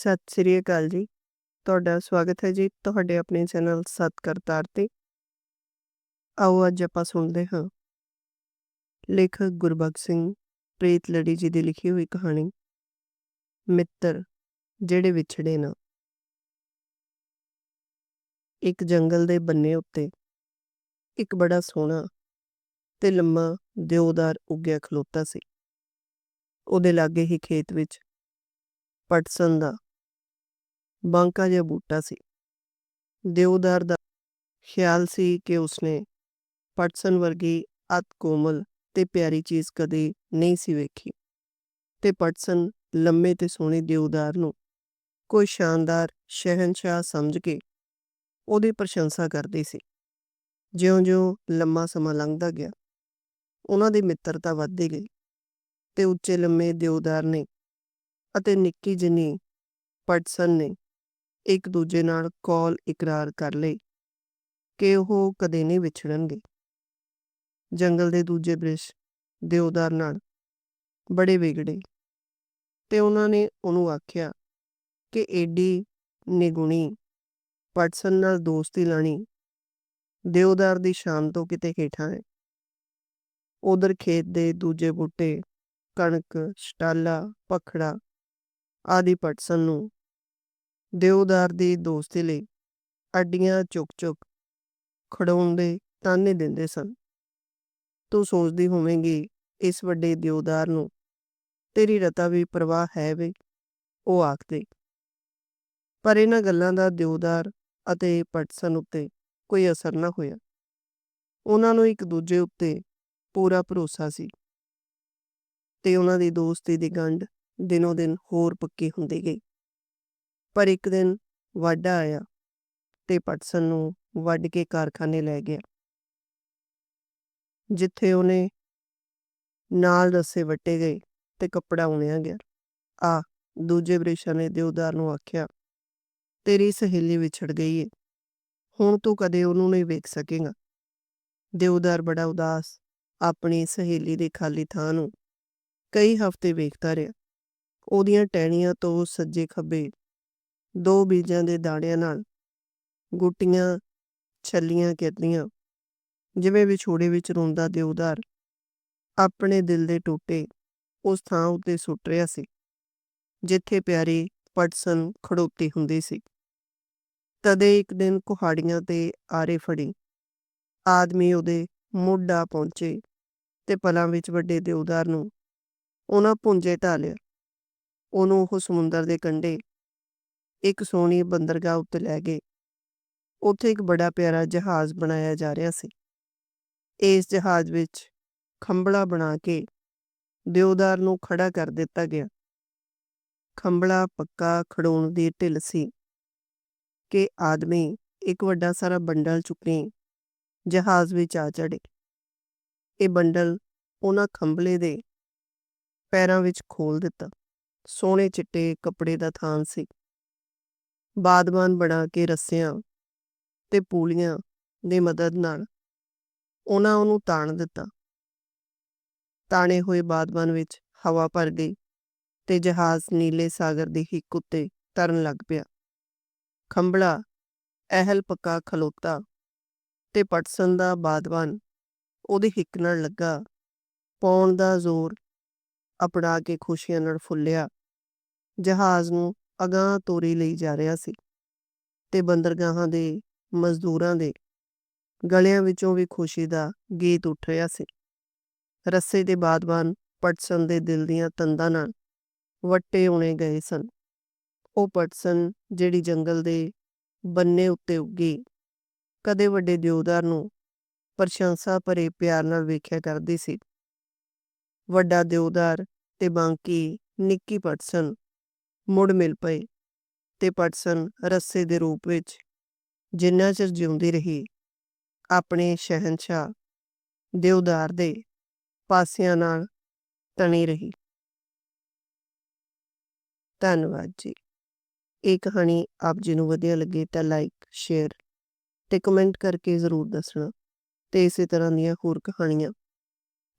ਸਤਿ ਸ੍ਰੀ ਅਕਾਲ ਜੀ। ਤੁਹਾਡਾ ਸਵਾਗਤ ਹੈ ਜੀ ਤੁਹਾਡੇ ਆਪਣੇ ਚੈਨਲ ਸਤ ਕਰਤਾਰ ਤੇ। ਆਓ ਅੱਜ ਆਪਾਂ ਸੁਣਦੇ ਹਾਂ। ਲੇਖਕ ਗੁਰਬਖਸ਼ ਸਿੰਘ, ਪ੍ਰੀਤ ਲੜੀ ਜੀ ਦੀ ਲਿਖੀ ਹੋਈ ਕਹਾਣੀ, ਮਿੱਤਰ, ਜਿਹੜੇ ਵਿਛੜੇ ਨਾ। ਇੱਕ ਜੰਗਲ ਦੇ ਬੰਨੇ ਉੱਤੇ ਇੱਕ ਬੜਾ ਸੋਹਣਾ ਤੇ ਲੰਮਾ ਦਿਉਦਾਰ ਉੱਗਿਆ ਖਲੋਤਾ ਸੀ। ਉਹਦੇ ਲਾਗੇ ਹੀ ਖੇਤ ਵਿੱਚ ਪਟਸਨ ਦਾ ਬਾਂਕਾ ਜਿਹਾ ਬੂਟਾ ਸੀ। ਦਿਉਦਾਰ ਦਾ ਖਿਆਲ ਸੀ ਕਿ ਉਸਨੇ ਪਟਸਨ ਵਰਗੀ ਅਤ ਕੋਮਲ ਤੇ ਪਿਆਰੀ ਚੀਜ਼ ਕਦੇ ਨਹੀਂ ਸੀ ਵੇਖੀ ਤੇ ਪਟਸਨ ਲੰਮੇ ਤੇ ਸੋਹਣੇ ਦਿਉਦਾਰ ਨੂੰ ਕੋਈ ਸ਼ਾਨਦਾਰ ਸ਼ਹਿਨशाह ਸਮਝ ਕੇ ਉਹਦੀ ਪ੍ਰਸ਼ੰਸਾ ਕਰਦੀ ਸੀ। ਜਿਉਂ-ਜਿਉਂ ਲੰਮਾ ਸਮਾਂ ਲੰਘਦਾ ਗਿਆ, ਉਹਨਾਂ ਦੀ ਮਿੱਤਰਤਾ ਵੱਧਦੀ ਗਈ ਤੇ ਉੱਚੇ ਲੰਮੇ ਦਿਉਦਾਰ ਨੇ ਅਤੇ ਨਿੱਕੀ ਜਿੰਨੀ ਪਟਸਨ ਨੇ ਇੱਕ ਦੂਜੇ ਨਾਲ ਕੌਲ ਇਕਰਾਰ ਕਰ ਲਈ ਕਿ ਉਹ ਕਦੇ ਨਹੀਂ ਵਿਛੜਨਗੇ। ਜੰਗਲ ਦੇ ਦੂਜੇ ਬ੍ਰਿਸ਼ ਦਿਉਦਾਰ ਨਾਲ ਬੜੇ ਵਿਗੜੇ ਤੇ ਉਹਨਾਂ ਨੇ ਉਹਨੂੰ ਆਖਿਆ ਕਿ ਏਡੀ ਨਿਗੁਣੀ ਪਟਸਨ ਨਾਲ ਦੋਸਤੀ ਲਾਣੀ ਦਿਉਦਾਰ ਦੀ ਸ਼ਾਨ ਤੋਂ ਕਿਤੇ ਹੇਠਾਂ ਹੈ। ਉਧਰ ਖੇਤ ਦੇ ਦੂਜੇ ਬੂਟੇ, ਕਣਕ, ਸਟਾਲਾ, ਪਖੜਾ ਆਦਿ ਪਟਸਨ ਨੂੰ ਦਿਉਦਾਰ ਦੀ ਦੋਸਤੀ ਲਈ ਅੱਡੀਆਂ ਚੁੱਕ-ਚੁੱਕ ਖੜਾਉਂਦੇ ਤਾਨੇ ਦਿੰਦੇ ਸਨ। ਤੂੰ ਸੋਚਦੀ ਹੋਵੇਂਗੀ, ਇਸ ਵੱਡੇ ਦਿਉਦਾਰ ਨੂੰ ਤੇਰੀ ਰਤਾ ਵੀ ਪਰਵਾਹ ਹੈ ਵੇ? ਉਹ ਆਖਦੇ। ਪਰ ਇਹਨਾਂ ਗੱਲਾਂ ਦਾ ਦਿਉਦਾਰ ਅਤੇ ਪਟਸਨ ਉੱਤੇ ਕੋਈ ਅਸਰ ਨਾ ਹੋਇਆ। ਉਹਨਾਂ ਨੂੰ ਇੱਕ ਦੂਜੇ ਉੱਤੇ ਪੂਰਾ ਭਰੋਸਾ ਸੀ। ਤੇ ਉਹਨਾਂ ਦੀ ਦੋਸਤੀ ਦੀ ਗੰਢ ਦਿਨੋ ਦਿਨ ਹੋਰ ਪੱਕੀ ਹੁੰਦੀ ਗਈ। ਪਰ ਇੱਕ ਦਿਨ ਵਾਢਾ ਆਇਆ ਤੇ ਪਟਸਨ ਨੂੰ ਵੱਢ ਕੇ ਕਾਰਖਾਨੇ ਲੈ ਗਿਆ। ਜਿੱਥੇ ਉਹਨੇ ਨਾਲ ਰੱਸੇ ਵੱਟੇ ਗਏ ਤੇ ਕੱਪੜਾ ਉਣਿਆ ਗਿਆ। ਆ, ਦੂਜੇ ਬ੍ਰਿਸ਼ਾਂ ਨੇ ਦਿਉਦਾਰ ਨੂੰ ਆਖਿਆ, ਤੇਰੀ ਸਹੇਲੀ ਵਿਛੜ ਗਈ ਏ। ਹੁਣ ਤੂੰ ਕਦੇ ਉਹਨੂੰ ਨਹੀਂ ਵੇਖ ਸਕੇਗਾ ਦਿਉਦਾਰ ਬੜਾ ਉਦਾਸ ਆਪਣੀ ਸਹੇਲੀ ਦੇ ਖਾਲੀ ਥਾਂ ਨੂੰ ਕਈ ਹਫ਼ਤੇ ਵੇਖਦਾ ਰਿਹਾ। ਉਹਦੀਆਂ ਟਹਿਣੀਆਂ ਤੋਂ ਸੱਜੇ ਖੱਬੇ ਦੋ ਬੀਜਾਂ ਦੇ ਦਾਣਿਆਂ ਨਾਲ ਗੁੱਟੀਆਂ, ਛੱਲੀਆਂ ਕਿਰਲੀਆਂ ਜਿਵੇਂ ਵਿਛੋੜੇ ਵਿੱਚ ਰੋਂਦਾ ਦਿਉਦਾਰ ਆਪਣੇ ਦਿਲ ਦੇ ਟੋਟੇ ਉਸ ਥਾਂ ਉੱਤੇ ਸੁੱਟ ਰਿਹਾ ਸੀ, ਜਿੱਥੇ ਪਿਆਰੇ ਪਟਸਨ ਖੜੋਤੀ ਹੁੰਦੀ ਸੀ। ਤਦੇ ਇੱਕ ਦਿਨ ਕੁਹਾੜੀਆਂ ਤੇ ਆਰੇ ਫੜੀ। ਆਦਮੀ ਉਹਦੇ ਮੁੱਢਾ ਪਹੁੰਚੇ ਤੇ ਪਲਾਂ ਵਿੱਚ ਵੱਡੇ ਦਿਉਦਾਰ ਨੂੰ ਉਹਨਾਂ ਪੁੰਜੇ ਢਾਲਿਆ ਉਹਨੂੰ ਉਹ ਸਮੁੰਦਰ ਦੇ ਕੰਢੇ ਇੱਕ ਸੋਹਣੀ ਬੰਦਰਗਾਹ ਉੱਤੇ ਲੈ ਗਏ। ਉੱਥੇ ਇੱਕ ਬੜਾ ਪਿਆਰਾ ਜਹਾਜ਼ ਬਣਾਇਆ ਜਾ ਰਿਹਾ ਸੀ। ਇਸ ਜਹਾਜ਼ ਵਿੱਚ ਖੰਬੜਾ ਬਣਾ ਕੇ ਦਿਉਦਾਰ ਨੂੰ ਖੜਾ ਕਰ ਦਿੱਤਾ ਗਿਆ। ਖੰਬੜਾ ਪੱਕਾ ਖੜੋਣ ਦੀ ਢਿੱਲ ਸੀ ਕਿ ਆਦਮੀ ਇੱਕ ਵੱਡਾ ਸਾਰਾ ਬੰਡਲ ਚੁੱਕੇ ਜਹਾਜ਼ ਵਿੱਚ ਆ ਚੜੇ ਇਹ ਬੰਡਲ ਉਹਨਾਂ ਖੰਬਲੇ ਦੇ ਪੈਰਾਂ ਵਿੱਚ ਖੋਲ ਦਿੱਤਾ। ਸੋਹਣੇ ਚਿੱਟੇ ਕੱਪੜੇ ਦਾ ਥਾਨ ਸੀ। ਬਾਦਬਾਨ ਬਣਾ ਕੇ ਰੱਸਿਆਂ ਤੇ ਪੂਲੀਆਂ ਦੇ ਮਦਦ ਨਾਲ ਉਹਨਾਂ ਉਹਨੂੰ ਤਾਣ ਦਿੱਤਾ। ਤਾਣੇ ਹੋਏ ਬਾਦਬਾਨ ਵਿੱਚ ਹਵਾ ਭਰ ਗਈ ਤੇ ਜਹਾਜ਼ ਨੀਲੇ ਸਾਗਰ ਦੀ ਹਿੱਕ ਉੱਤੇ ਤਰਨ ਲੱਗ ਪਿਆ। ਖੰਬਲਾ ਅਹਿਲ ਪੱਕਾ ਖਲੋਤਾ ਤੇ ਪਟਸਨ ਦਾ ਬਾਦਬਾਨ ਉਹਦੀ ਹਿੱਕ ਨਾਲ ਲੱਗਾ। ਪੌਣ ਦਾ ਜ਼ੋਰ ਆਪਣਾ ਕੇ ਖੁਸ਼ੀਆਂ ਨਾਲ ਫੁੱਲਿਆ। ਜਹਾਜ਼ ਨੂੰ ਅਗਾਹ ਤੋਰੀ ਲਈ ਜਾ ਰਿਹਾ ਸੀ ਤੇ ਬੰਦਰਗਾਹਾਂ ਦੇ ਮਜ਼ਦੂਰਾਂ ਦੇ ਗਲਿਆਂ ਵਿੱਚੋਂ ਵੀ ਖੁਸ਼ੀ ਦਾ ਗੀਤ ਉੱਠ ਰਿਹਾ ਸੀ। ਰੱਸੇ ਦੇ ਬਾਦਬਾਨ ਪਟਸਨ ਦੇ ਦਿਲ ਦੀਆਂ ਤੰਦਾਂ ਨਾਲ ਵੱਟੇ ਹੋਣੇ ਗਏ ਸਨ। ਉਹ ਪਟਸਨ ਜਿਹੜੀ ਜੰਗਲ ਦੇ ਬੰਨੇ ਉੱਤੇ ਉੱਗੀ, ਕਦੇ ਵੱਡੇ ਦਿਉਦਾਰ ਨੂੰ ਪ੍ਰਸ਼ੰਸਾ ਭਰੇ ਪਿਆਰ ਨਾਲ ਵੇਖਿਆ ਕਰਦੀ ਸੀ। ਵੱਡਾ ਦਿਉਦਾਰ ਤੇ ਬਾਂਕੀ ਨਿੱਕੀ ਪਟਸਨ ਮੁੜ ਮਿਲ ਪਏ ਤੇ ਪਟਸਨ ਰੱਸੇ ਦੇ ਰੂਪ ਵਿੱਚ ਜਿੰਨਾ ਚਿਰ ਜਿਉਂਦੀ ਰਹੀ, ਆਪਣੇ ਸ਼ਹਿਨशाह ਦਿਉਦਾਰ ਦੇ ਪਾਸਿਆਂ ਨਾਲ ਤਣੀ ਰਹੀ। ਧੰਨਵਾਦ ਜੀ। ਇਹ ਕਹਾਣੀ ਆਪ ਜੀ ਨੂੰ ਵਧੀਆ ਲੱਗੇ ਤਾਂ ਲਾਈਕ ਸ਼ੇਅਰ ਤੇ ਕਮੈਂਟ ਕਰਕੇ ਜ਼ਰੂਰ ਦੱਸਣਾ ਤੇ ਇਸੇ ਤਰ੍ਹਾਂ ਦੀਆਂ ਹੋਰ ਕਹਾਣੀਆਂ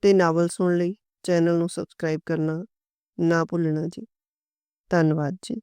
ਤੇ ਨਾਵਲ ਸੁਣ ਲਈ ਚੈਨਲ ਨੂੰ ਸਬਸਕ੍ਰਾਈਬ ਕਰਨਾ ਨਾ ਭੁੱਲਣਾ ਜੀ। ਧੰਨਵਾਦ ਜੀ।